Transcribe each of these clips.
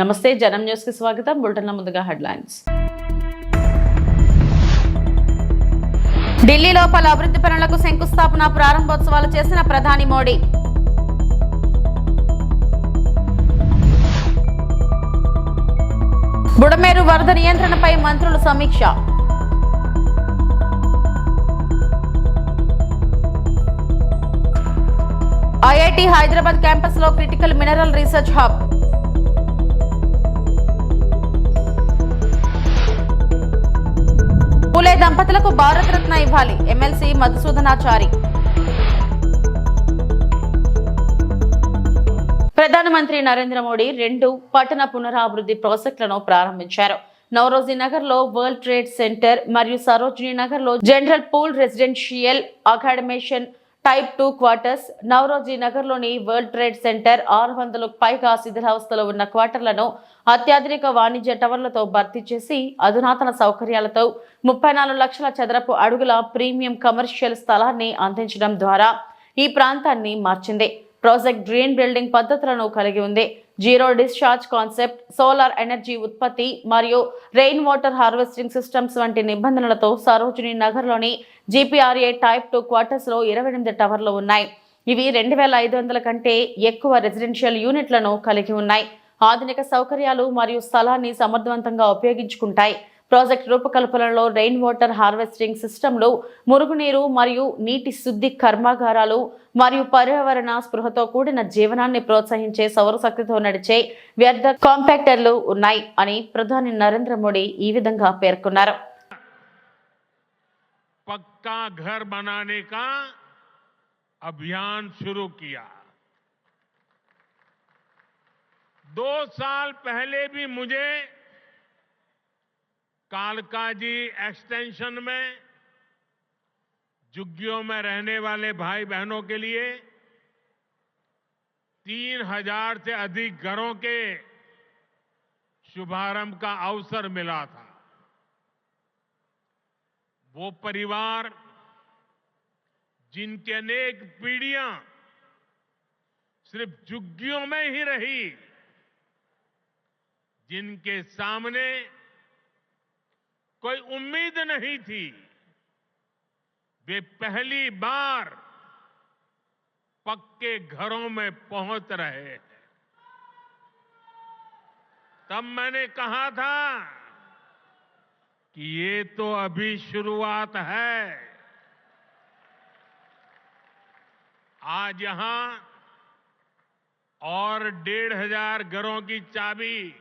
నమస్తే జనం న్యూస్కి స్వాగతం. బులెటిన్ల ముందుగా హెడ్లైన్స్. ఢిల్లీలో పలు అభివృద్ధి పనులకు శంకుస్థాపన ప్రారంభోత్సవాలు చేసిన ప్రధాని మోడీ. బుడమేరు వరద నియంత్రణపై మంత్రుల సమీక్ష. ఐఐటి హైదరాబాద్ క్యాంపస్లో critical mineral research hub. Phule దంపతులకు భారతరత్న ఇవ్వాలి. ఎమ్మెల్సీ మధుసూదనాచారి. ప్రధానమంత్రి నరేంద్ర మోడీ రెండు పట్టణ పునరాభివృద్ధి ప్రాజెక్టులను ప్రారంభించారు. నవరోజీ నగర్లో వరల్డ్ ట్రేడ్ సెంటర్ మరియు సరోజినీ నగర్లో general pool residential accommodation type two quarters. Naoroji నగర్లోని వరల్డ్ ట్రేడ్ సెంటర్ ఆరు వందలకు పైగా శిథిలావస్థలో ఉన్న క్వార్టర్లను అత్యాధునిక వాణిజ్య టవర్లతో భర్తీ చేసి అధునాతన సౌకర్యాలతో ముప్పై నాలుగు లక్షల చదరపు అడుగుల ప్రీమియం కమర్షియల్ స్థలాన్ని అందించడం ద్వారా ఈ ప్రాంతాన్ని మార్చింది. ప్రాజెక్ట్ గ్రీన్ బిల్డింగ్ పద్ధతులను కలిగి ఉంది. Zero discharge concept solar energy ఉత్పత్తి మరియు రెయిన్ వాటర్ హార్వెస్టింగ్ సిస్టమ్స్ వంటి నిబంధనలతో సరోజిని నగర్లోని జీపీఆర్ఏ టైప్ టూ క్వార్టర్స్లో ఇరవై ఎనిమిది టవర్లు ఉన్నాయి. ఇవి రెండు వేల ఐదు వందల కంటే ఎక్కువ రెసిడెన్షియల్ యూనిట్లను కలిగి ఉన్నాయి. ఆధునిక సౌకర్యాలు మరియు స్థలాన్ని సమర్థవంతంగా ఉపయోగించుకుంటాయి. ప్రాజెక్ట్ రూపకల్పనలో రెయిన్ వాటర్ హార్వెస్టింగ్ సిస్టంలు మురుగునీరు మరియు నీటి శుద్ధి కర్మాగారాలు మరియు పర్యావరణ స్పృహతో కూడిన జీవనాన్ని ప్రోత్సహించే సౌరశక్తితో నడిచే వ్యర్థ కాంపాక్టర్లు ఉన్నాయి అని ప్రధాని నరేంద్ర మోడీ ఈ విధంగా పేర్కొన్నారు पक्का घर बनाने का अभियान शुरू किया दो साल पहले भी मुझे कालकाजी एक्सटेंशन में झुग्गियों में रहने वाले भाई बहनों के लिए तीन हज़ार से अधिक घरों के शुभारंभ का अवसर मिला था। वो परिवार जिनकी अनेक पीढ़ियाँ सिर्फ़ झुग्गियों में ही रही, जिनके सामने कोई उम्मीद नहीं थी। वे पहली बार पक्के घरों में पहुँच रहे हैं। तब मैंने कहा था कि ये तो अभी शुरुआत है। आज यहाँ और डेढ़ हज़ार घरों की चाबी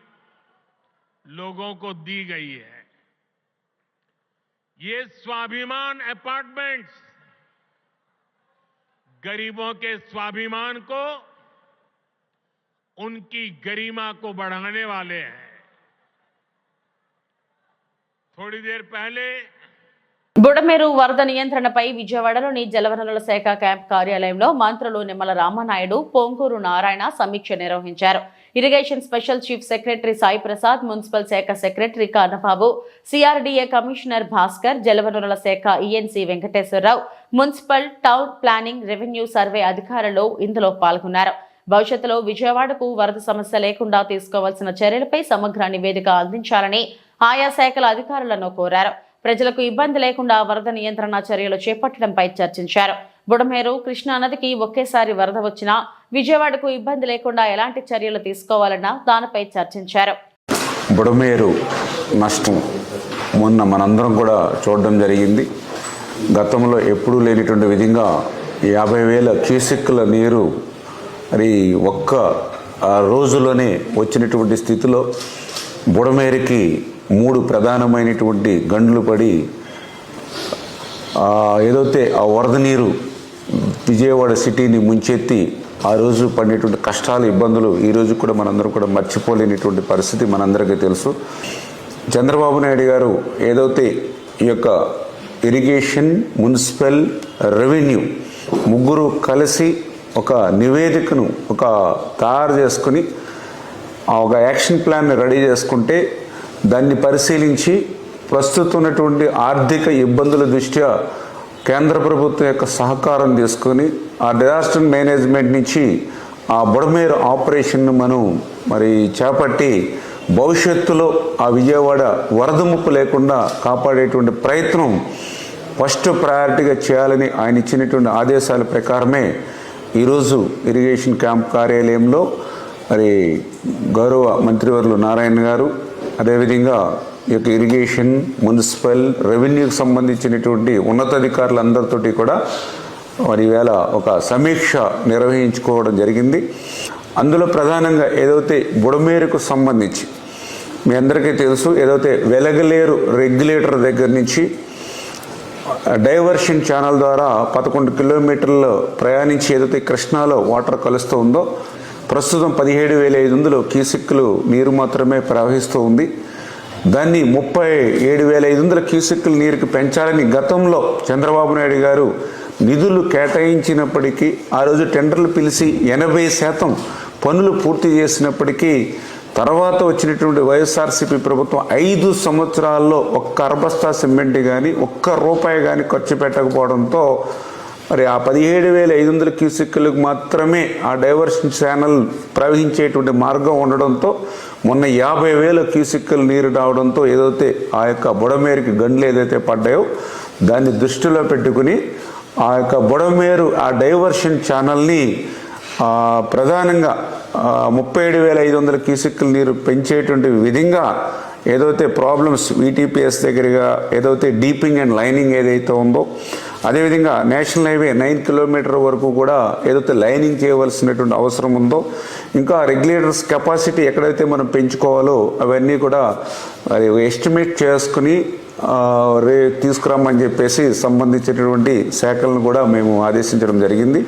लोगों को दी गई है। ये स्वाभिमान अपार्टमेंट्स गरीबों के स्वाभिमान को उनकी गरिमा को बढ़ाने वाले हैं थोड़ी देर पहले బుడమేరు వరద నియంత్రణపై విజయవాడలోని జలవనరుల శాఖ క్యాంప్ కార్యాలయంలో మంత్రులు నిమ్మల రామనాయుడు పొంగూరు నారాయణ సమీక్ష నిర్వహించారు Irrigation special chief secretary Sai Prasad municipal శాఖ secretary Kannababu CRDA commissioner Bhaskar జలవనరుల శాఖ ENC Venkateswararao municipal town planning revenue survey అధికారులు ఇందులో పాల్గొన్నారు. భవిష్యత్తులో విజయవాడకు వరద సమస్య లేకుండా తీసుకోవాల్సిన చర్యలపై సమగ్ర నివేదిక అందించాలని ఆయా శాఖల అధికారులను కోరారు. ప్రజలకు ఇబ్బంది లేకుండా వరద నియంత్రణ చర్యలు చేపట్టడంపై చర్చించారు. బుడమేరు కృష్ణా నదికి ఒకేసారి వరద వచ్చినా విజయవాడకు ఇబ్బంది లేకుండా ఎలాంటి చర్యలు తీసుకోవాలన్నా దానిపై చర్చించారు. బుడమేరు నష్టం మొన్న మనందరం కూడా చూడడం జరిగింది. గతంలో ఎప్పుడూ లేనిటువంటి విధంగా యాభై వేల క్యూసెక్కుల నీరు మరి ఒక్క రోజులోనే వచ్చినటువంటి స్థితిలో బుడమేరుకి మూడు ప్రధానమైనటువంటి గండ్లు పడి ఏదైతే ఆ వరద నీరు విజయవాడ సిటీని ముంచెత్తి ఆ రోజు పడినటువంటి కష్టాలు ఇబ్బందులు ఈ రోజు కూడా మనందరం కూడా మర్చిపోలేనిటువంటి పరిస్థితి మనందరికీ తెలుసు. చంద్రబాబు నాయుడు గారు ఏదైతే ఈ యొక్క ఇరిగేషన్ మున్సిపల్ రెవెన్యూ ముగ్గురు కలిసి ఒక నివేదికను ఒక తయారు చేసుకుని ఆ ఒక యాక్షన్ ప్లాన్ని రెడీ చేసుకుంటే దాన్ని పరిశీలించి ప్రస్తుతం ఉన్నటువంటి ఆర్థిక ఇబ్బందుల దృష్ట్యా కేంద్ర ప్రభుత్వం యొక్క సహకారం తీసుకొని ఆ డిజాస్టర్ మేనేజ్మెంట్ నుంచి ఆ బుడమేరు ఆపరేషన్ను మనం మరి చేపట్టి భవిష్యత్తులో ఆ విజయవాడ వరద ముప్పు లేకుండా కాపాడేటువంటి ప్రయత్నం ఫస్ట్ ప్రయారిటీగా చేయాలని ఆయన ఇచ్చినటువంటి ఆదేశాల ప్రకారమే ఈరోజు ఇరిగేషన్ క్యాంప్ కార్యాలయంలో మరి గౌరవ మంత్రివర్లు నారాయణ గారు అదేవిధంగా యొక్క ఇరిగేషన్ మున్సిపల్ రెవెన్యూకి సంబంధించినటువంటి ఉన్నతాధికారులందరితోటి కూడా మరి వేళ ఒక సమీక్ష నిర్వహించుకోవడం జరిగింది. అందులో ప్రధానంగా ఏదైతే బుడమేరుకు సంబంధించి మీ అందరికీ తెలుసు ఏదైతే వెలగలేరు రెగ్యులేటర్ దగ్గర నుంచి డైవర్షన్ ఛానల్ ద్వారా పదకొండు కిలోమీటర్లు ప్రయాణించి ఏదైతే కృష్ణాలో వాటర్ కలుస్తూ ఉందో ప్రస్తుతం పదిహేడు వేల ఐదు వందలు క్యూసిక్లు నీరు మాత్రమే ప్రవహిస్తూ ఉంది. దాన్ని ముప్పై ఏడు వేల ఐదు వందల క్యూసెక్కుల నీరుకి పెంచాలని గతంలో చంద్రబాబు నాయుడు గారు నిధులు కేటాయించినప్పటికీ ఆ రోజు టెండర్లు పిలిచి ఎనభై శాతం పనులు పూర్తి చేసినప్పటికీ తర్వాత వచ్చినటువంటి వైఎస్ఆర్సీపీ ప్రభుత్వం ఐదు సంవత్సరాల్లో ఒక్క అరబస్తా సిమెంట్ కానీ ఒక్క రూపాయి కానీ ఖర్చు పెట్టకపోవడంతో మరి ఆ పదిహేడు వేల ఐదు వందల క్యూసెక్కులకు మాత్రమే ఆ డైవర్షన్ ఛానల్ ప్రవహించేటువంటి మార్గం ఉండడంతో మొన్న యాభై వేల క్యూసిక్కలు నీరు రావడంతో ఏదైతే ఆ యొక్క బుడమేరుకి గండ్లు ఏదైతే పడ్డాయో దాన్ని దృష్టిలో పెట్టుకుని ఆ యొక్క బుడమేరు ఆ డైవర్షన్ ఛానల్ని ప్రధానంగా ముప్పై ఏడు వేల ఐదు వందల క్యూసెక్కుల నీరు పెంచేటువంటి విధంగా ఏదైతే ప్రాబ్లమ్స్ వీటీపీఎస్ దగ్గరగా ఏదైతే డీపింగ్ అండ్ లైనింగ్ ఏదైతే ఉందో అదేవిధంగా నేషనల్ హైవే నైన్ కిలోమీటర్ వరకు కూడా ఏదైతే లైనింగ్ చేయవలసినటువంటి అవసరం ఉందో ఇంకా రెగ్యులేటర్స్ కెపాసిటీ ఎక్కడైతే మనం పెంచుకోవాలో అవన్నీ కూడా అది ఎస్టిమేట్ చేసుకుని రే తీసుకురామని చెప్పేసి సంబంధించినటువంటి శాఖలను కూడా మేము ఆదేశించడం జరిగింది.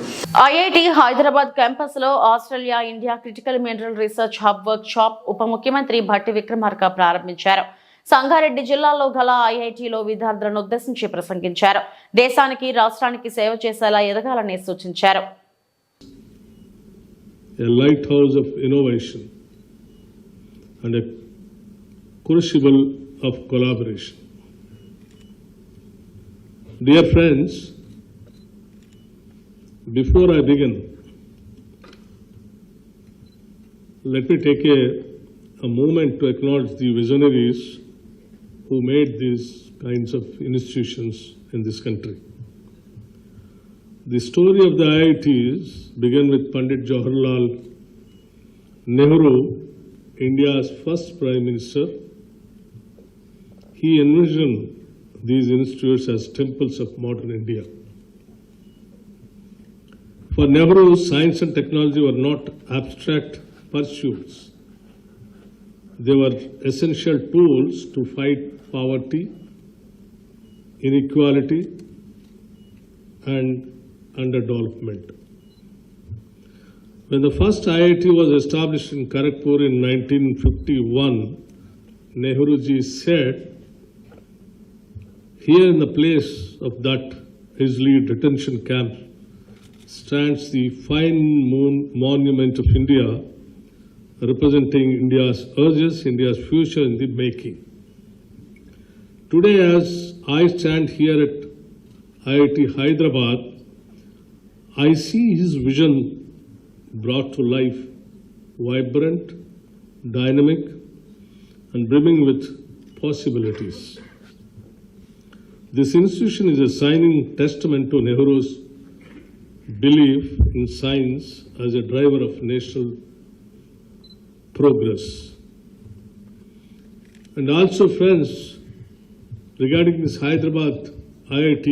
ఐఐటి హైదరాబాద్ క్యాంపస్లో Australia India critical mineral research hub workshop ఉప ముఖ్యమంత్రి భట్టి విక్రమార్క ప్రారంభించారు. సంగారెడ్డి జిల్లాలో గల ఐఐటీలో విద్యార్థులను ఉద్దేశించి ప్రసంగించారు. దేశానికి రాష్ట్రానికి సేవ చేసేలా ఎదగాలని సూచించారు. Before I begin, let me take a, a moment to acknowledge the visionaries who made these kinds of institutions in this country. The story of the IITs began with Pandit Jawaharlal Nehru, India's first Prime Minister. He envisioned these institutes as temples of modern India. For Nehru, science and technology were not abstract pursuits. They were essential tools to fight poverty, inequality, and underdevelopment. When the first IIT was established in Kharagpur in 1951, Nehruji said, Here in the place of that Isley detention camp stands the fine mon- monument of India, representing India's urges, India's future in the making. Today, as I stand here at IIT Hyderabad, I see his vision brought to life, vibrant, dynamic, and brimming with possibilities. This institution is a shining testament to Nehru's belief in science as a driver of national progress. And also, friends, regarding this Hyderabad IIT,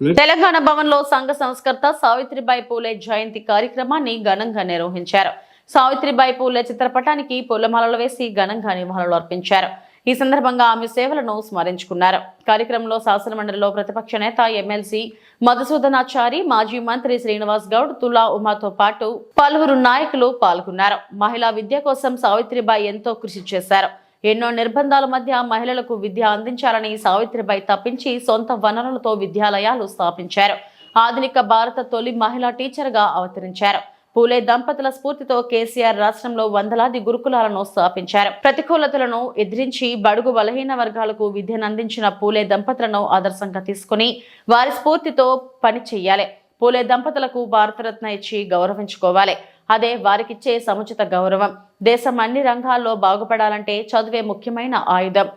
Telangana భవన్లో సంఘ సంస్కర్త సావిత్రిబాయి పూలే జయంతి కార్యక్రమాన్ని ఘనంగా నిర్వహించారు సావిత్రిబాయి పూలే చిత్రపటానికి పూలమాలలు వేసి ఘనంగా నివాళులు అర్పించారు ఈ సందర్భంగా ఆమె సేవలను స్మరించుకున్నారు. కార్యక్రమంలో శాసనమండలిలో ప్రతిపక్ష నేత ఎమ్మెల్సీ మధుసూదనాచారి మాజీ మంత్రి శ్రీనివాస్ గౌడ్ తులా ఉమాతో పాటు పలువురు నాయకులు పాల్గొన్నారు. మహిళా విద్య కోసం సావిత్రిబాయి ఎంతో కృషి చేశారు. ఎన్నో నిర్బంధాల మధ్య మహిళలకు విద్య అందించాలని సావిత్రిబాయి తప్పించి సొంత వనరులతో విద్యాలయాలు స్థాపించారు. ఆధునిక భారత తొలి మహిళా టీచర్గా అవతరించారు. పూలే దంపతుల స్ఫూర్తితో కేసీఆర్ రాష్ట్రంలో వందలాది గురుకులాలను స్థాపించారు. ప్రతికూలతలను ఎదిరించి బడుగు బలహీన వర్గాలకు విద్యను అందించిన పూలే దంపతులను ఆదర్శంగా తీసుకుని వారి స్ఫూర్తితో పని చేయాలి పూలే దంపతులకు భారతరత్న ఇచ్చి గౌరవించుకోవాలి. అదే వారికిచ్చే సముచిత గౌరవం. దేశం అన్ని రంగాల్లో బాగుపడాలంటే చదువే ముఖ్యమైన ఆయుధం.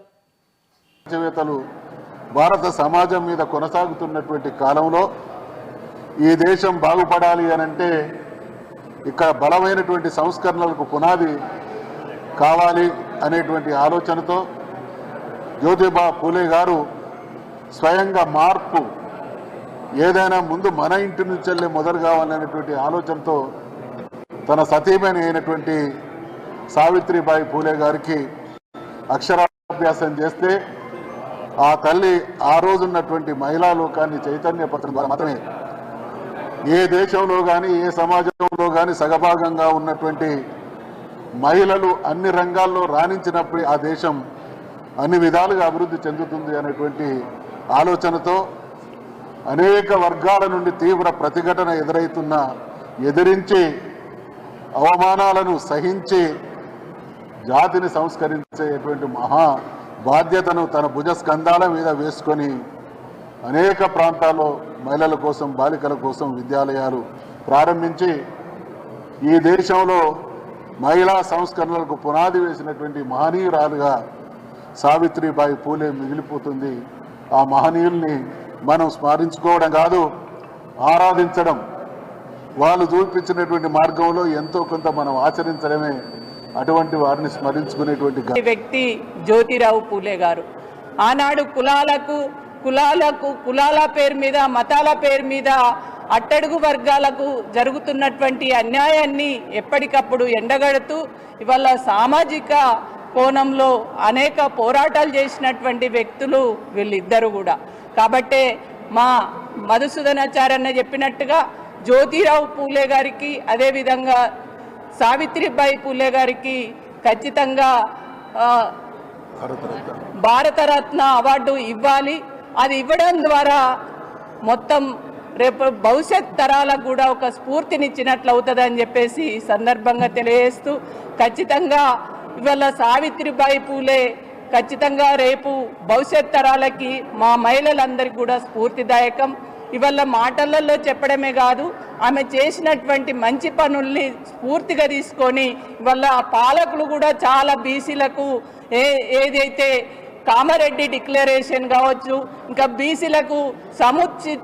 భారత సమాజం మీద కొనసాగుతున్నటువంటి కాలంలో ఈ దేశం బాగుపడాలి అనంటే ఇక్కడ బలమైనటువంటి సంస్కరణలకు పునాది కావాలి అనేటువంటి ఆలోచనతో జ్యోతిబా పూలే గారు స్వయంగా మార్పు ఏదైనా ముందు మన ఇంటి నుంచెల్లే మొదలు కావాలనేటువంటి ఆలోచనతో తన సతీమణి అయినటువంటి సావిత్రిబాయి పూలే గారికి అక్షరాభ్యాసం చేస్తే ఆ తల్లి ఆ రోజున్నటువంటి మహిళా లోకాన్ని చైతన్యపరచడం ద్వారా మాత్రమే ఏ దేశంలో కానీ ఏ సమాజంలో కానీ సగభాగంగా ఉన్నటువంటి మహిళలు అన్ని రంగాల్లో రాణించినప్పుడు ఆ దేశం అన్ని విధాలుగా అభివృద్ధి చెందుతుంది అనేటువంటి ఆలోచనతో అనేక వర్గాల నుండి తీవ్ర ప్రతిఘటన ఎదురైతున్న ఎదిరించి అవమానాలను సహించి జాతిని సంస్కరించేటువంటి మహా బాధ్యతను తన భుజ స్కంధాల మీద వేసుకొని అనేక ప్రాంతాల్లో మహిళల కోసం బాలికల కోసం విద్యాలయాలు ప్రారంభించి ఈ దేశంలో మహిళా సంస్కరణలకు పునాది వేసినటువంటి మహనీయురాలుగా సావిత్రిబాయి పూలే మిగిలిపోతుంది. ఆ మహనీయుల్ని మనం స్మరించుకోవడం కాదు ఆరాధించడం. వాళ్ళు చూపించినటువంటి మార్గంలో ఎంతో కొంత మనం ఆచరించడమే అటువంటి వారిని స్మరించుకునేటువంటి వ్యక్తి జ్యోతిరావు పూలే గారు. ఆనాడు కులాలకు కులాలకు కులాల పేరు మీద మతాల పేరు మీద అట్టడుగు వర్గాలకు జరుగుతున్నటువంటి అన్యాయాన్ని ఎప్పటికప్పుడు ఎండగడుతూ ఇవాళ సామాజిక కోణంలో అనేక పోరాటాలు చేసినటువంటి వ్యక్తులు వీళ్ళిద్దరు కూడా. కాబట్టే మా మధుసూదనాచార్య చెప్పినట్టుగా జ్యోతిరావు పూలే గారికి అదేవిధంగా సావిత్రిబాయి పూలే గారికి ఖచ్చితంగా భారతరత్న అవార్డు ఇవ్వాలి. అది ఇవ్వడం ద్వారా మొత్తం రేపు భవిష్యత్ తరాలకు కూడా ఒక స్ఫూర్తినిచ్చినట్లు అవుతుందని చెప్పేసి ఈ సందర్భంగా తెలియజేస్తూ ఖచ్చితంగా ఇవాళ సావిత్రిబాయి పూలే ఖచ్చితంగా రేపు భవిష్యత్ తరాలకి మా మహిళలందరికీ కూడా స్ఫూర్తిదాయకం. ఇవాళ మాటలలో చెప్పడమే కాదు ఆమె చేసినటువంటి మంచి పనుల్ని స్ఫూర్తిగా తీసుకొని ఇవాళ పాలకులు కూడా చాలా బీసీలకు ఏ ఏదైతే కామారెడ్డి డిక్లరేషన్ కావచ్చు ఇంకా బీసీలకు సముచిత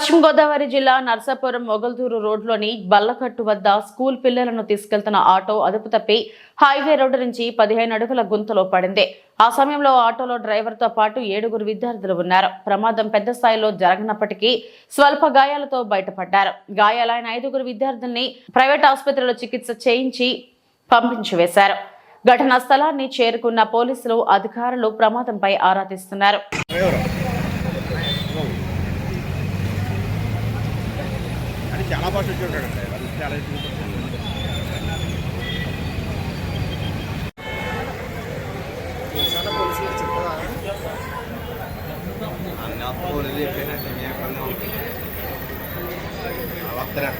పశ్చిమ గోదావరి జిల్లా నర్సాపురం మొగల్దూరు రోడ్లోని బల్లకట్టు వద్ద స్కూల్ పిల్లలను తీసుకెళ్తున్న ఆటో అదుపు తప్పి హైవే రోడ్డు నుంచి పదిహేను అడుగుల గుంతలో పడింది. ఆ సమయంలో ఆటోలో డ్రైవర్తో పాటు ఏడుగురు విద్యార్థులు ఉన్నారు. ప్రమాదం పెద్ద స్థాయిలో జరగనప్పటికీ స్వల్ప గాయాలతో బయటపడ్డారు. గాయాలైన ఐదుగురు విద్యార్థుల్ని ప్రైవేట్ ఆసుపత్రిలో చికిత్స చేయించి పంపించివేశారు ఘటనా స్థలాన్ని చేరుకున్న పోలీసులు అధికారులు ప్రమాదంపై ఆరా తీస్తున్నారు. అన్న పోలీసు చెప్పినట్టు ఏం ఇబ్బంది ఉంటుంది వస్తారా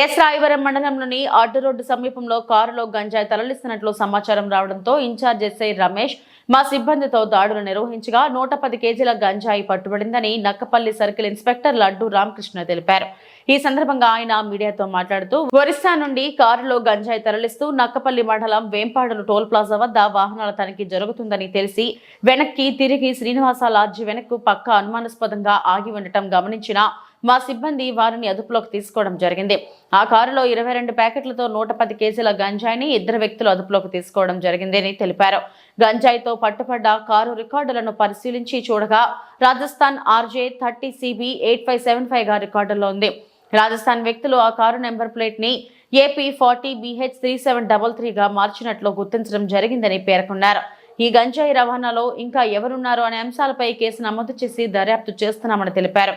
ఎస్ రాయవరం మండలంలోని అడ్డు రోడ్డు సమీపంలో కారులో గంజాయి తరలిస్తున్నట్లు సమాచారం రావడంతో ఇన్ఛార్జ్ ఎస్ఐ రమేష్ మా సిబ్బందితో దాడులు నిర్వహించగా నూట పది కేజీల గంజాయి పట్టుబడిందని నక్కపల్లి సర్కిల్ ఇన్స్పెక్టర్ లడ్డు రామకృష్ణ తెలిపారు. ఈ సందర్భంగా ఆయన మీడియాతో మాట్లాడుతూ ఒరిస్సా నుండి కారులో గంజాయి తరలిస్తూ నక్కపల్లి మండలం వేంపాడులు టోల్ ప్లాజా వద్ద వాహనాల తనిఖీ జరుగుతుందని తెలిసి వెనక్కి తిరిగి శ్రీనివాస లాడ్జి వెనక్కు పక్క అనుమానాస్పదంగా ఆగి ఉండటం గమనించిన మా సిబ్బంది వారిని అదుపులోకి తీసుకోవడం జరిగింది. ఆ కారులో ఇరవై రెండు ప్యాకెట్లతో నూట పది కేజీల గంజాయిని ఇద్దరు వ్యక్తులు అదుపులోకి తీసుకోవడం జరిగిందని తెలిపారు. గంజాయితో పట్టుపడ్డ కారు రికార్డులను పరిశీలించి చూడగా Rajasthan RJ thirty CB eight five seven five రికార్డులో ఉంది. రాజస్థాన్ వ్యక్తులు ఆ కారు నెంబర్ ప్లేట్ని AP forty BH three seven double త్రీగా మార్చినట్లు గుర్తించడం జరిగిందని పేర్కొన్నారు. ఈ గంజాయి రవాణాలో ఇంకా ఎవరున్నారు అనే అంశాలపై కేసు నమోదు చేసి దర్యాప్తు చేస్తున్నామని తెలిపారు.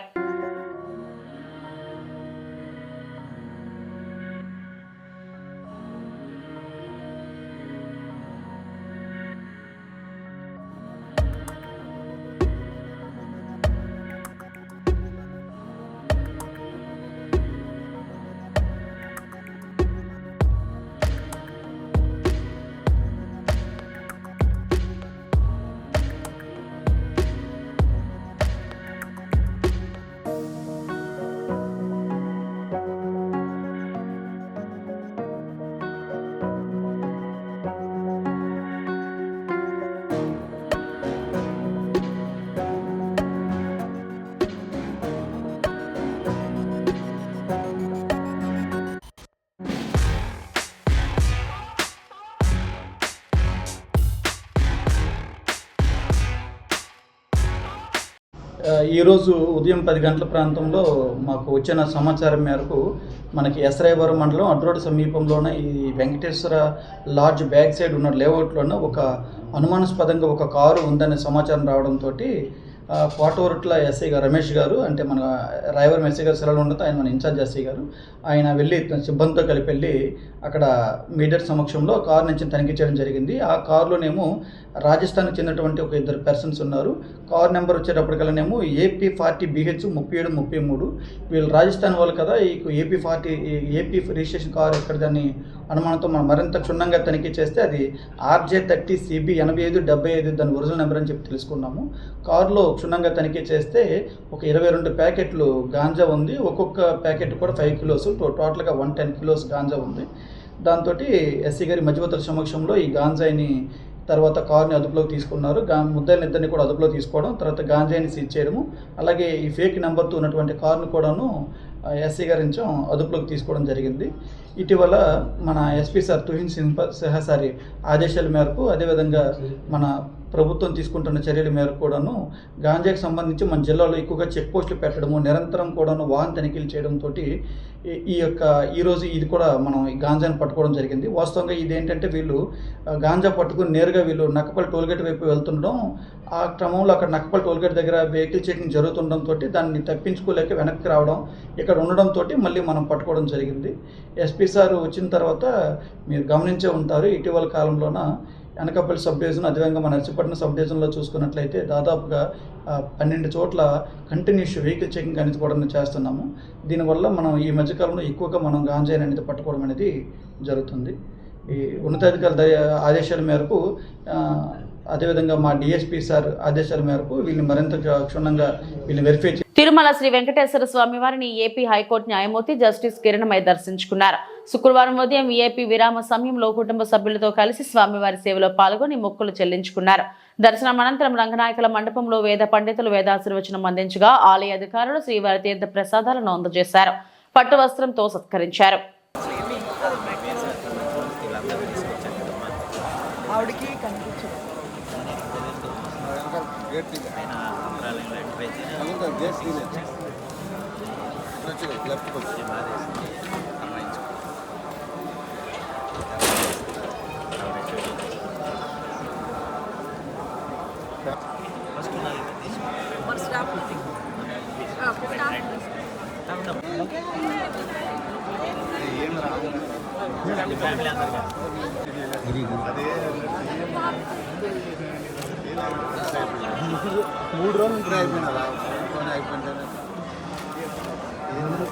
ఈరోజు ఉదయం పది గంటల ప్రాంతంలో మాకు వచ్చిన సమాచారం మేరకు మనకి ఎస్రాయవరం మండలం అడ్రోడ్ సమీపంలోన ఈ వెంకటేశ్వర లాడ్జ్ బ్యాక్ సైడ్ ఉన్న లేఅవుట్లోన ఒక అనుమానాస్పదంగా ఒక కారు ఉందనే సమాచారం రావడంతో కోటవరట్ల ఎస్ఐ గారు రమేష్ గారు అంటే మన రాయవరం ఎస్ఐ గారు సెలవులు ఉండదు ఆయన మన ఇన్ఛార్జ్ ఎస్ఐ గారు ఆయన వెళ్ళి సిబ్బందితో కలిపి వెళ్ళి అక్కడ మీడియర్ సమక్షంలో కారు నుంచి తనిఖీ చేయడం జరిగింది. ఆ కారులోనేమో రాజస్థాన్కి చెందినటువంటి ఒక ఇద్దరు పర్సన్స్ ఉన్నారు. కార్ నెంబర్ వచ్చేటప్పటికల్లానేమో ఏపీ ఫార్టీ బీహెచ్ ముప్పై ఏడు ముప్పై మూడు. వీళ్ళు రాజస్థాన్ వాళ్ళు కదా ఈ AP forty AP registration car ఎక్కడ దాన్ని అనుమానంతో మనం మరింత క్షుణ్ణంగా తనిఖీ చేస్తే అది ఆర్జే థర్టీ సిబి ఎనభై ఐదు డెబ్బై ఐదు దాని ఒరిజినల్ నెంబర్ అని చెప్పి తెలుసుకున్నాము. కారులో క్షుణ్ణంగా తనిఖీ చేస్తే ఒక ఇరవై రెండు ప్యాకెట్లు గాంజా ఉంది. ఒక్కొక్క ప్యాకెట్ కూడా ఫైవ్ కిలోస్ టోటల్గా వన్ టెన్ కిలోస్ గాంజా ఉంది. దాంతో ఎస్సీ గారి మధ్యవర్తుల సమక్షంలో ఈ గాంజాయిని తర్వాత కారుని అదుపులోకి తీసుకున్నారు. గా ముద్దాయిని ఇద్దరిని కూడా అదుపులోకి తీసుకోవడం తర్వాత గాంజాయిని సీజ్ చేయడము అలాగే ఈ ఫేక్ నెంబర్తో ఉన్నటువంటి కారును కూడాను ఎస్సీ గారి నుంచి అదుపులోకి తీసుకోవడం జరిగింది. ఇటీవల మన ఎస్పీ సార్ తుహిన్ సింహ సహసారి ఆదేశాల మేరకు అదేవిధంగా మన ప్రభుత్వం తీసుకుంటున్న చర్యల మేరకు కూడాను గాంజాకి సంబంధించి మన జిల్లాలో ఎక్కువగా చెక్ పోస్టులు పెట్టడము నిరంతరం కూడాను వాహన తనిఖీలు చేయడంతో ఈ యొక్క ఈరోజు ఇది కూడా మనం ఈ గాంజాని పట్టుకోవడం జరిగింది. వాస్తవంగా ఇది ఏంటంటే వీళ్ళు గాంజా పట్టుకుని నేరుగా వీళ్ళు నక్కపల్లి టోల్గేట్ వైపు వెళ్తుండడం ఆ క్రమంలో అక్కడ నక్కపల్లి టోల్గేట్ దగ్గర వెహికల్ చెకింగ్ జరుగుతుండడంతో దాన్ని తప్పించుకోలేక వెనక్కి రావడం ఇక్కడ ఉండడంతో మళ్ళీ మనం పట్టుకోవడం జరిగింది. ఎస్పీ సార్ వచ్చిన తర్వాత మీరు గమనించే ఉంటారు. ఇటీవల కాలంలోన అనకాపల్లి సబ్ డివిజన్ అదేవిధంగా మన నర్సీపట్నం సబ్ డివిజన్లో చూసుకున్నట్లయితే దాదాపుగా పన్నెండు చోట్ల కంటిన్యూస్ వెహికల్ చెకింగ్ అనేది కూడా చేస్తున్నాము. దీనివల్ల మనం ఈ మధ్యకాలంలో ఎక్కువగా మనం గాంజాయిని అనేది పట్టుకోవడం అనేది జరుగుతుంది. ఈ ఉన్నతాధికారుల దయ ఆదేశాల మేరకు అదేవిధంగా మా డిఎస్పీ సార్ ఆదేశాల మేరకు వీళ్ళని మరింత క్షుణ్ణంగా వీళ్ళని వెరిఫై తిరుమల శ్రీ వెంకటేశ్వర స్వామి వారిని ఏపీ హైకోర్టు న్యాయమూర్తి జస్టిస్ కిరణమై దర్శించుకున్నారు. శుక్రవారం ఉదయం ఏపీ విరామ సమయంలో కుటుంబ సభ్యులతో కలిసి స్వామివారి సేవలో పాల్గొని మొక్కులు చెల్లించుకున్నారు. దర్శనం అనంతరం రంగనాయకుల మండపంలో వేద పండితులు వేదాశీర్వచనం అందించగా ఆలయ అధికారులు శ్రీవారి తీర్థ ప్రసాదాలను అందజేశారు. పట్టు వస్త్రంతో సత్కరించారు. గేట్ పైన అమరాలయం left page gate left left కొంచెం ఫస్ట్ మన స్టాఫ్ మీటింగ్ ఏం రాదు అదే మూడు రోజులు ఉంటుంది అయిపోయినా అయిపోయింది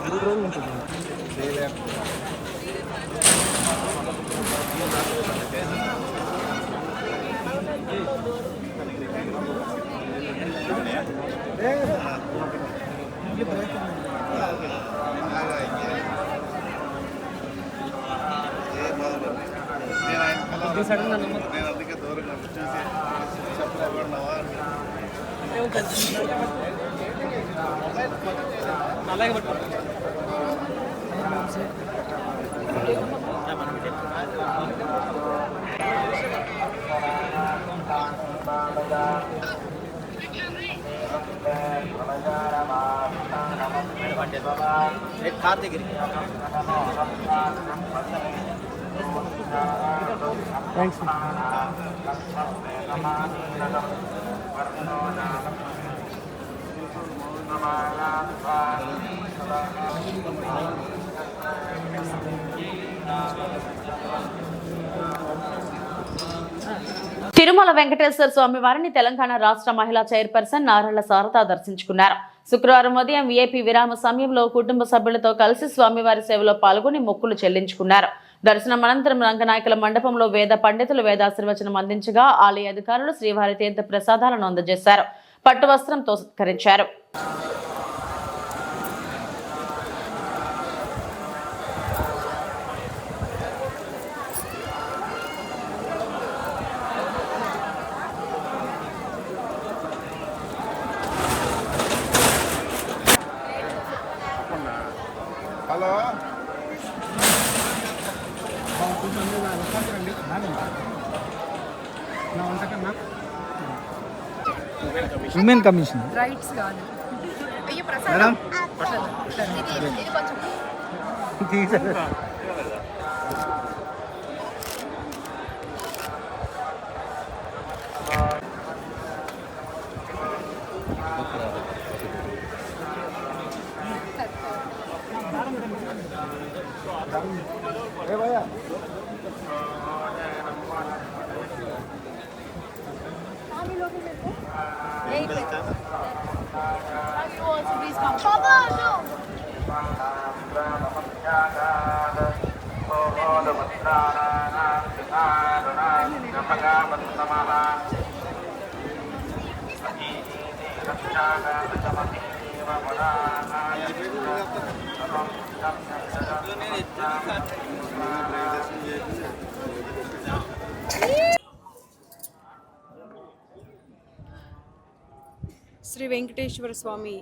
మూడు రోజులు ఉంటుంది నేను అందుకే దూరంగా చూసి చెప్పలేకుండా కార్ దగ్గర తిరుమల వెంకటేశ్వర స్వామి వారిని తెలంగాణ రాష్ట్ర మహిళా చైర్పర్సన్ నారాయణ సారథ దర్శించుకున్నారు. శుక్రవారం ఉదయం విఐపి విరామ సమయంలో కుటుంబ సభ్యులతో కలిసి స్వామివారి సేవలో పాల్గొని మొక్కులు చెల్లించుకున్నారు. దర్శనం అనంతరం రంగనాయకుల మండపంలో వేద పండితులు వేదాశీర్వచనం అందించగా ఆలయ అధికారులు శ్రీవారి తీర్థ ప్రసాదాలను అందజేశారు. పట్టు వస్త్రంతో సత్కరించారు women commission madam Shri Venkateswara స్వామి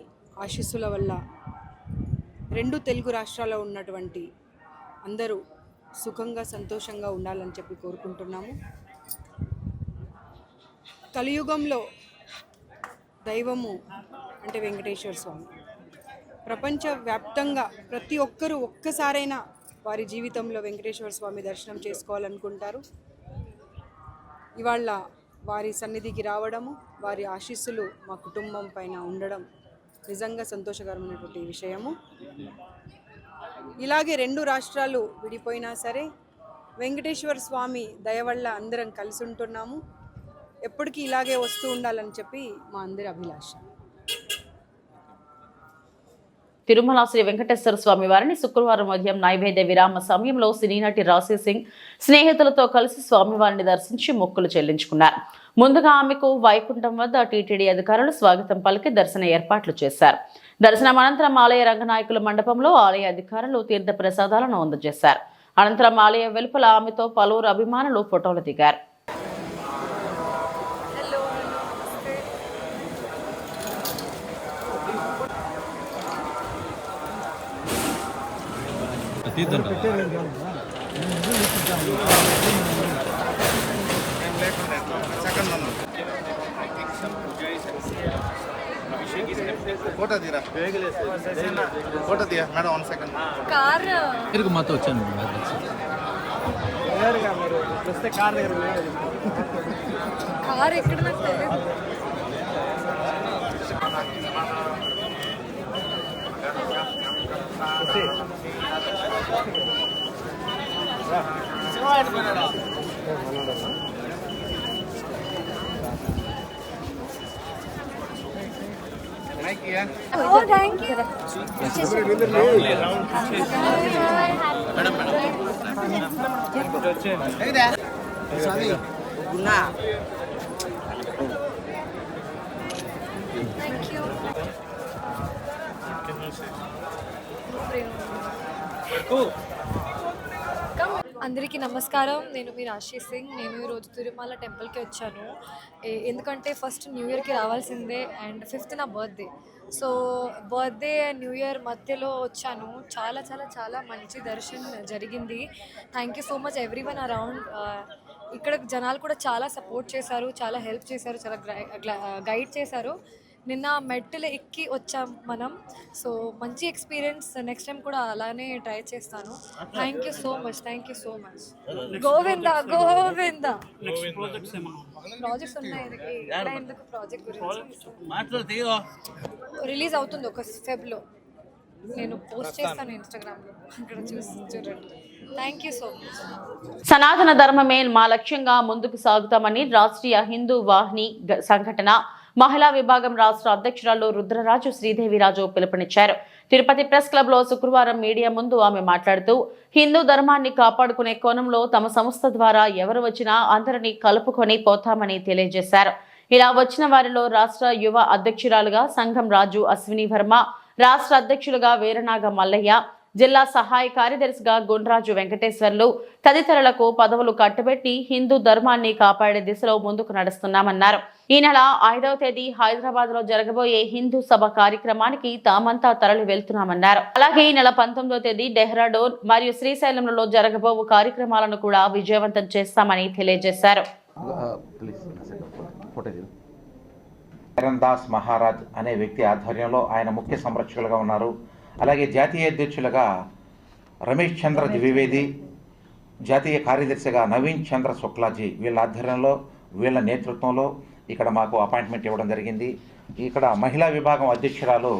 ఆశీస్సుల వల్ల రెండు తెలుగు రాష్ట్రాల్లో ఉన్నటువంటి అందరూ సుఖంగా సంతోషంగా ఉండాలని చెప్పి కోరుకుంటున్నాము. కలియుగంలో దైవము అంటే వెంకటేశ్వర స్వామి. ప్రపంచవ్యాప్తంగా ప్రతి ఒక్కరూ ఒక్కసారైనా వారి జీవితంలో వెంకటేశ్వర స్వామి దర్శనం చేసుకోవాలనుకుంటారు. ఇవాళ వారి సన్నిధికి రావడము వారి ఆశీస్సులు మా కుటుంబం పైన ఉండడం నిజంగా సంతోషకరమైనటువంటి విషయము. ఇలాగే రెండు రాష్ట్రాలు విడిపోయినా సరే వెంకటేశ్వర స్వామి దయ వల్ల అందరం కలిసి ఉంటున్నాము. ఎప్పటికీ ఇలాగే వస్తూ ఉండాలని చెప్పి మా అందరి అభిలాష. తిరుమల శ్రీ వెంకటేశ్వర స్వామి వారిని శుక్రవారం ఉదయం నైవేద్య విరామ సమయంలో సినీనటి రాశి సింగ్ స్నేహితులతో కలిసి స్వామివారిని దర్శించి మొక్కులు చెల్లించుకున్నారు. ముందుగా ఆమెకు వైకుంఠం వద్ద టీటీడీ అధికారులు స్వాగతం పలికి దర్శన ఏర్పాట్లు చేశారు. దర్శనం అనంతరం ఆలయ రంగనాయకుల మండపంలో ఆలయ అధికారులు తీర్థ ప్రసాదాలను అందజేశారు. అనంతరం ఆలయ వెలుపల ఆమెతో పలువురు అభిమానులు ఫోటోలు దిగారు. ಕಾರ್ తిరిగి మాతో వచ్చాను కార్ ఎక్కడ నాకు తెలియదు See. Oh thank you madam madam అందరికీ నమస్కారం. నేను మీ రాశి సింగ్. నేను ఈరోజు తిరుమల టెంపుల్కి వచ్చాను. ఎందుకంటే ఫస్ట్ న్యూ ఇయర్కి రావాల్సిందే అండ్ ఫిఫ్త్ నా birthday. So birthday new year మధ్యలో వచ్చాను. చాలా చాలా చాలా మంచి దర్శనం జరిగింది. Thank you so much everyone around ఇక్కడ జనాలు కూడా చాలా సపోర్ట్ చేశారు చాలా హెల్ప్ చేశారు చాలా గైడ్ చేశారు. నిన్న మెట్టులు ఎక్కి వచ్చాం మనం. సో మంచి ఎక్స్పీరియన్స్. నెక్స్ట్ టైం కూడా అలానే ట్రై చేస్తాను. Thank you so much thank you so much Govinda Govinda. Project ఉన్నాయి ఎందుకు ప్రాజెక్ట్ గురించి? రిలీజ్ అవుతుంది ఒక ఫెబ్లో నేను పోస్ట్ చేస్తాను ఇన్స్టాగ్రామ్లో అక్కడ చూసి చూడండి. థ్యాంక్ యూ సో మచ్ సనాతన ధర్మమే మా లక్ష్యంగా ముందుకు సాగుతామని రాష్ట్రీయ హిందూ వాహిని సంఘటన మహిళా విభాగం రాష్ట్ర అధ్యక్షురాలు రుద్రరాజు శ్రీదేవిరాజు పిలుపునిచ్చారు. తిరుపతి ప్రెస్ క్లబ్లో శుక్రవారం మీడియా ముందు ఆమె మాట్లాడుతూ హిందూ ధర్మాన్ని కాపాడుకునే కోణంలో తమ సంస్థ ద్వారా ఎవరు వచ్చినా అందరినీ కలుపుకొని పోతామని తెలియజేశారు. ఇలా వచ్చిన వారిలో రాష్ట్ర యువ అధ్యక్షురాలుగా సంఘం రాజు అశ్విని వర్మ రాష్ట్ర అధ్యక్షులుగా వీరనాగ మల్లయ్య జిల్లా సహాయ కార్యదర్శిగా గుండ్రాజు వెంకటేశ్వర్లు తదితరులకు పదవులు కట్టబెట్టి హిందూ ధర్మాన్ని కాపాడే దిశలో ముందుకు నడుస్తున్నామన్నారు. ఈ నెల ఐదవ తేదీ హైదరాబాద్లో జరగబోయే హిందూ సభ కార్యక్రమానికి తామంతా తరలి వెళ్తున్నామన్నారు. అలాగే ఈ నెల పంతొమ్మిదో తేదీ డెహ్రాడోన్ మరియు శ్రీశైలంలో జరగబో కార్యక్రమాలను కూడా విజయవంతం చేస్తామని తెలియజేశారు. దాస్ మహారాజ్ అనే వ్యక్తి ఆధ్వర్యంలో ఆయన ముఖ్య సంరక్షకులుగా ఉన్నారు. అలాగే జాతీయ అధ్యక్షులుగా రమేష్ చంద్ర ద్వివేది జాతీయ కార్యదర్శిగా నవీన్ చంద్ర శుక్లాజీ వీళ్ళ ఆధ్వర్యంలో వీళ్ళ నేతృత్వంలో ఇక్కడ మాకు అపాయింట్మెంట్ ఇవ్వడం జరిగింది. ఇక్కడ మహిళా విభాగం అధ్యక్షురాలు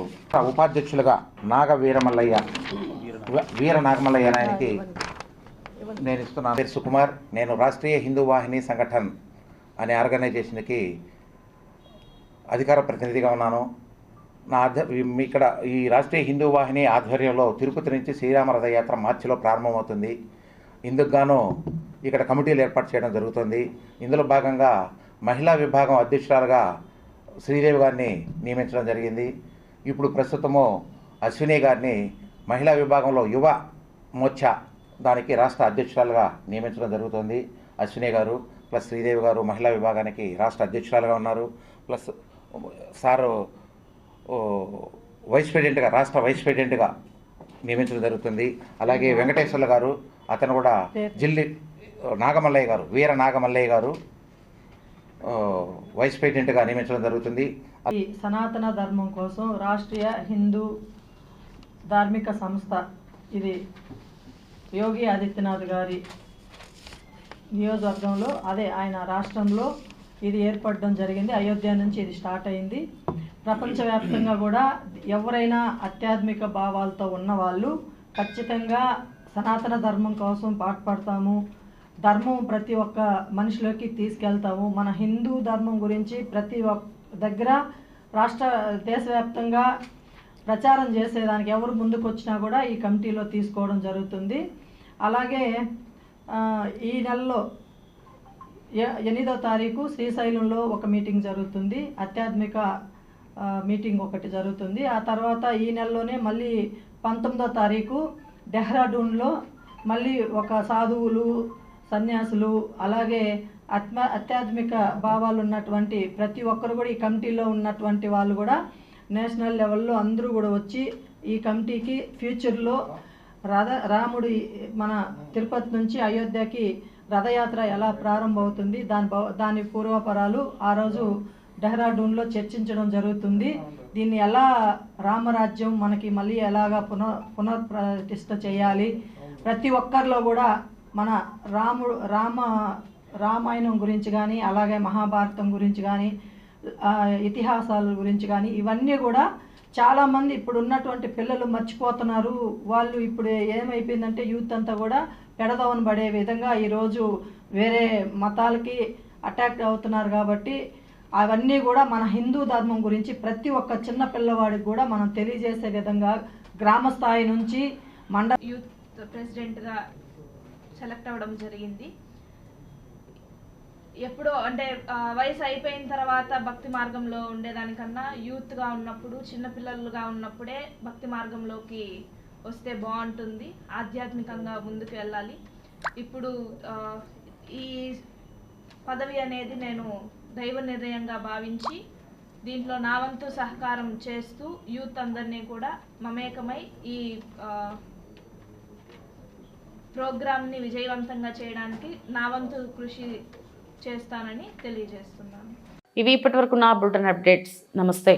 ఉపాధ్యక్షులుగా నాగ వీరమల్లయ్య వీర నాగమల్లయ్య ఆయనకి నేను ఇస్తున్నాను. పేరు సుకుమార్ నేను రాష్ట్రీయ హిందూ వాహిని సంఘటన్ అనే ఆర్గనైజేషన్కి అధికార ప్రతినిధిగా ఉన్నాను. నా ఇక్కడ ఈ రాష్ట్రీయ హిందూ వాహిని ఆధ్వర్యంలో తిరుపతి నుంచి శ్రీరామ రథయాత్ర మార్చిలో ప్రారంభమవుతుంది. ఇందుకు గాను ఇక్కడ కమిటీలు ఏర్పాటు చేయడం జరుగుతుంది. ఇందులో భాగంగా మహిళా విభాగం అధ్యక్షురాలుగా శ్రీదేవి గారిని నియమించడం జరిగింది. ఇప్పుడు ప్రస్తుతము అశ్విని గారిని మహిళా విభాగంలో యువ మోర్చా దానికి రాష్ట్ర అధ్యక్షురాలుగా నియమించడం జరుగుతుంది. అశ్విని గారు ప్లస్ శ్రీదేవి గారు మహిళా విభాగానికి రాష్ట్ర అధ్యక్షురాలుగా ఉన్నారు. ప్లస్ సారు వైస్ ప్రెసిడెంట్గా రాష్ట్ర వైస్ ప్రెసిడెంట్గా నియమించడం జరుగుతుంది. అలాగే వెంకటేశ్వర్ల గారు అతను కూడా జిల్లి నాగమల్లయ్య గారు వీర నాగమల్లయ్య గారు వైస్ ప్రెసిడెంట్గా నియమించడం జరుగుతుంది. సనాతన ధర్మం కోసం రాష్ట్రీయ హిందూ ధార్మిక సంస్థ ఇది యోగి ఆదిత్యనాథ్ గారి నియోజకవర్గంలో అదే ఆయన రాష్ట్రంలో ఇది ఏర్పడడం జరిగింది. అయోధ్య నుంచి ఇది స్టార్ట్ అయింది. ప్రపంచవ్యాప్తంగా కూడా ఎవరైనా ఆధ్యాత్మిక భావాలతో ఉన్న వాళ్ళు ఖచ్చితంగా సనాతన ధర్మం కోసం పాటుపడతాము. ధర్మం ప్రతి ఒక్క మనిషిలోకి తీసుకెళ్తాము. మన హిందూ ధర్మం గురించి ప్రతి ఒక్క దగ్గర రాష్ట్ర దేశవ్యాప్తంగా ప్రచారం చేసేదానికి ఎవరు ముందుకు వచ్చినా కూడా ఈ కమిటీలో తీసుకోవడం జరుగుతుంది. అలాగే ఈ నెలలో ఎ- ఎనిమిదో తారీఖు శ్రీశైలంలో ఒక మీటింగ్ జరుగుతుంది. ఆధ్యాత్మిక మీటింగ్ ఒకటి జరుగుతుంది. ఆ తర్వాత ఈ నెలలోనే మళ్ళీ పంతొమ్మిదో తారీఖు డెహ్రాడూన్లో మళ్ళీ ఒక సాధువులు సన్యాసులు అలాగే ఆత్మ ఆధ్యాత్మిక భావాలు ఉన్నటువంటి ప్రతి ఒక్కరు కూడా ఈ కమిటీలో ఉన్నటువంటి వాళ్ళు కూడా నేషనల్ లెవెల్లో అందరూ కూడా వచ్చి ఈ కమిటీకి ఫ్యూచర్లో రథ రాముడి మన తిరుపతి నుంచి అయోధ్యకి రథయాత్ర ఎలా ప్రారంభమవుతుంది దాని దాని పూర్వపరాలు ఆ రోజు డెహ్రాడూన్లో చర్చించడం జరుగుతుంది. దీన్ని ఎలా రామరాజ్యం మనకి మళ్ళీ ఎలాగా పునః పునఃప్రతిష్ట చేయాలి? ప్రతి ఒక్కరిలో కూడా మన రాముడు రామ రామాయణం గురించి కానీ అలాగే మహాభారతం గురించి కానీ ఇతిహాసాల గురించి కానీ ఇవన్నీ కూడా చాలామంది ఇప్పుడు ఉన్నటువంటి పిల్లలు మర్చిపోతున్నారు. వాళ్ళు ఇప్పుడు ఏమైపోయిందంటే యూత్ అంతా కూడా పెడదవని పడే విధంగా ఈరోజు వేరే మతాలకి అటాక్ అవుతున్నారు కాబట్టి అవన్నీ కూడా మన హిందూ ధర్మం గురించి ప్రతి ఒక్క చిన్న పిల్లవాడికి కూడా మనం తెలియజేసే విధంగా గ్రామ స్థాయి నుంచి మండల యూత్ ప్రెసిడెంట్గా సెలెక్ట్ అవ్వడం జరిగింది. ఎప్పుడో అంటే వయసు అయిపోయిన తర్వాత భక్తి మార్గంలో ఉండేదానికన్నా యూత్గా ఉన్నప్పుడు చిన్నపిల్లలుగా ఉన్నప్పుడే భక్తి మార్గంలోకి వస్తే బాగుంటుంది. ఆధ్యాత్మికంగా ముందుకు వెళ్ళాలి. ఇప్పుడు ఈ పదవి అనేది నేను దైవ నిర్ణయంగా భావించి దీంట్లో నా వంతు సహకారం చేస్తూ యూత్ అందరినీ కూడా మమేకమై ఈ ప్రోగ్రామ్ని విజయవంతంగా చేయడానికి నా వంతు కృషి చేస్తానని తెలియజేస్తున్నాను. ఇవి ఇప్పటివరకు నా బులెటిన్ అప్డేట్స్. నమస్తే.